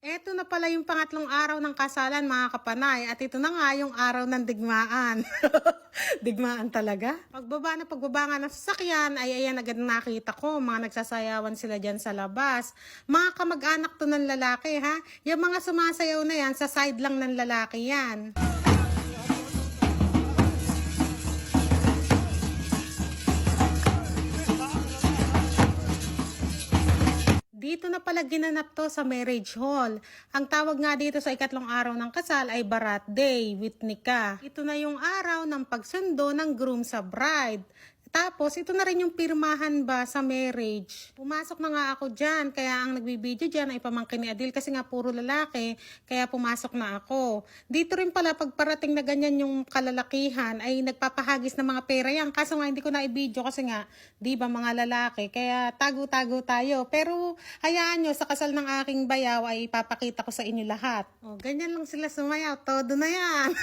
Eto na pala yung pangatlong araw ng kasalan mga kapanay at ito na nga yung araw ng digmaan. digmaan talaga. Pagbaba na pagbaba nga ng sasakyan ay ayan agad nakita ko mga nagsasayawan sila dyan sa labas. Mga kamag-anak to ng lalaki ha. Yung mga sumasayaw na yan sa side lang ng lalaki yan. Dito na pala ginanap to sa marriage hall. Ang tawag nga dito sa ikatlong araw ng kasal ay Barat Day with Nika. Ito na yung araw ng pagsundo ng groom sa bride. Tapos, ito na rin yung pirmahan ba sa marriage. Pumasok na nga ako dyan, kaya ang nagbibideo dyan ay pamangkin ni Adil kasi nga puro lalaki, kaya pumasok na ako. Dito rin pala, pag parating na ganyan yung kalalakihan, ay nagpapahagis ng mga pera yan. Kaso nga, hindi ko na i-video kasi nga, di ba mga lalaki, kaya tago-tago tayo. Pero, hayaan nyo, sa kasal ng aking bayaw ay papakita ko sa inyo lahat. O, ganyan lang sila sumayaw, todo na yan.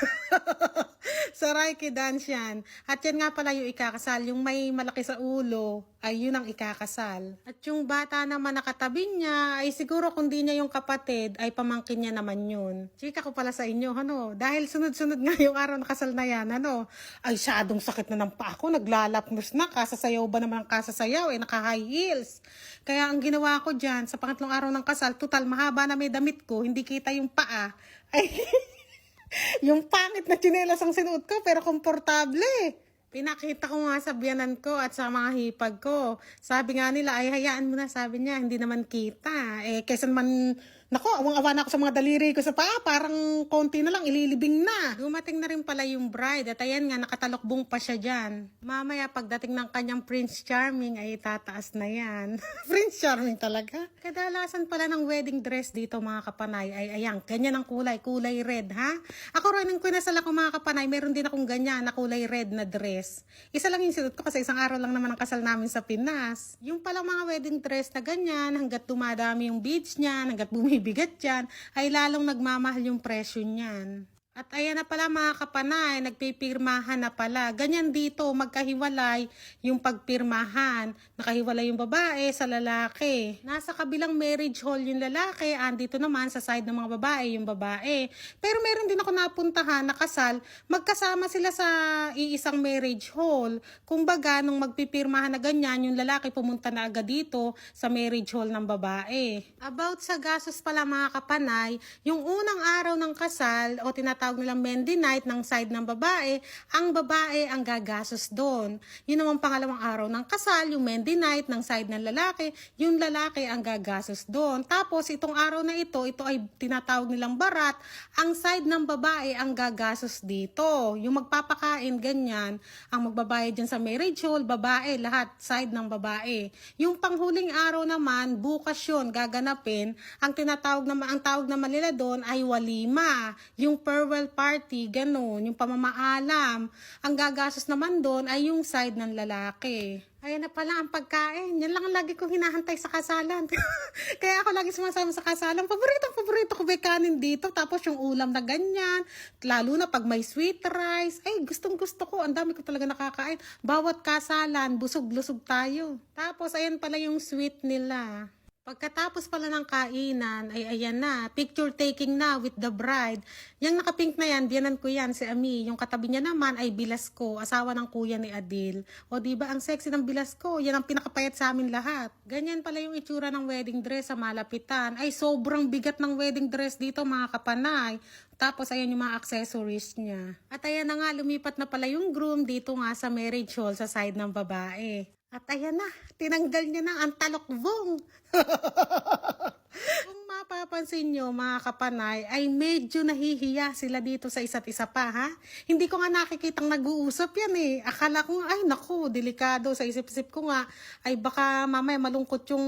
Saray dance yan. At yan nga pala yung ikakasal, yung may malaki sa ulo, ay yun ang ikakasal. At yung bata naman nakatabi niya, ay siguro kung di niya yung kapatid, ay pamangkin niya naman yun. Chika ko pala sa inyo, ano, dahil sunod-sunod nga yung araw na kasal na yan, ano, ay syadong sakit na ng pa ako, naglalapnos na, kasasayaw ba naman ang kasasayaw, eh, naka-high heels. Kaya ang ginawa ko dyan, sa pangatlong araw ng kasal, total mahaba na may damit ko, hindi kita yung paa, ay, yung pangit na tsinelas ang sinuot ko, pero komportable. Pinakita ko nga sa biyanan ko at sa mga hipag ko. Sabi nga nila, ay hayaan mo na, sabi niya, hindi naman kita. Eh, kesa naman, nako, awang-awa na ako sa mga daliri ko sa paa, parang konti na lang, ililibing na. Dumating na rin pala yung bride at ayan nga, nakatalokbong pa siya dyan. Mamaya, pagdating ng kanyang Prince Charming, ay tataas na yan. Prince Charming talaga. Kadalasan pala ng wedding dress dito mga kapanay ay ayan, ganyan ang kulay, kulay red ha. Ako rin yung kinasal ako mga kapanay, meron din akong ganyan na kulay red na dress. Isa lang yung sinuot ko kasi isang araw lang naman ang kasal namin sa Pinas. Yung palang mga wedding dress na ganyan, hanggat dumadami yung beads niyan, hanggat bumibigat yan, ay lalong nagmamahal yung presyo niyan. At ayan na pala mga kapanay, nagpipirmahan na pala. Ganyan dito, magkahiwalay yung pagpirmahan. Nakahiwalay yung babae sa lalaki. Nasa kabilang marriage hall yung lalaki, andito naman sa side ng mga babae yung babae. Pero meron din ako napuntahan na kasal, magkasama sila sa iisang marriage hall. Kumbaga, nung magpipirmahan na ganyan, yung lalaki pumunta na agad dito sa marriage hall ng babae. About sa gastos pala mga kapanay, yung unang araw ng kasal o tinatawag nilang Mendy night ng side ng babae, ang babae ang gagasos doon. Yun naman pangalawang araw ng kasal, yung Mendy night ng side ng lalaki, yung lalaki ang gagasos doon. Tapos itong araw na ito, ito ay tinatawag nilang barat, ang side ng babae ang gagasos dito. Yung magpapakain, ganyan, ang magbabayad dyan sa marriage hall, babae, lahat, side ng babae. Yung panghuling araw naman, bukas yun, gaganapin, ang tinatawag naman, ang tawag naman nila doon ay walima. Yung farewell party, ganun, yung pamamaalam. Ang gagastos naman doon ay yung side ng lalaki. Ayan na pala ang pagkain. Yan lang ang lagi kong hinahantay sa kasalan. Kaya ako lagi sumasama sa kasalan. Paborito, paborito ko may kanin dito. Tapos yung ulam na ganyan. Lalo na pag may sweet rice. Ay, gustong gusto ko. Ang dami ko talaga nakakain. Bawat kasalan, busog-lusog tayo. Tapos ayan pala yung sweet nila. Pagkatapos pala ng kainan, ay ayan na, picture taking na with the bride. Yung nakapink na yan, biyanan ko yan, si Ami. Yung katabi niya naman ay Bilasco, asawa ng kuya ni Adil. O di ba ang sexy ng Bilasco, yan ang pinakapayat sa amin lahat. Ganyan pala yung itsura ng wedding dress sa malapitan. Ay sobrang bigat ng wedding dress dito mga kapanay. Tapos ayan yung mga accessories niya. At ayan na nga, lumipat na pala yung groom dito nga sa marriage hall sa side ng babae. At ayan na, tinanggal niya na ang talokbong. Kung mapapansin nyo mga kapanay, ay medyo nahihiya sila dito sa isa't isa pa ha. Hindi ko nga nakikitang nag-uusap yan eh. Akala ko ay naku, delikado sa isip-isip ko nga. Ay baka mamaya malungkot yung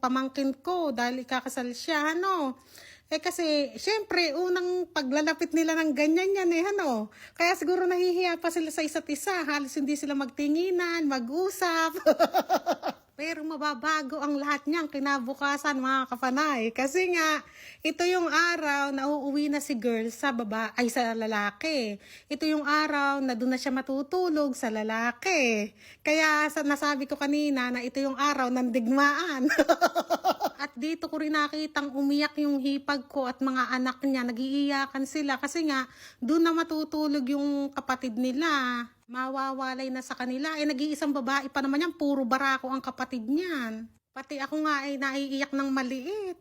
pamangkin ko dahil ikakasal siya, ano. Eh kasi, syempre, unang paglalapit nila ng ganyan yan eh, ano. Kaya siguro nahihiya pa sila sa isa't isa. Halos hindi sila magtinginan, mag-usap. Pero mababago ang lahat niyang kinabukasan mga kapanay. Kasi nga, ito yung araw na uuwi na si girl sa baba, ay sa lalaki. Ito yung araw na doon na siya matutulog sa lalaki. Kaya sa, nasabi ko kanina na ito yung araw ng digmaan. dito ko rin nakitang umiyak yung hipag ko at mga anak niya. Nagiiyakan sila kasi nga doon na matutulog yung kapatid nila mawawalay na sa kanila. Eh, nag-iisang babae pa naman yan, puro barako ang kapatid niyan. Pati ako nga ay naiiyak ng maliit.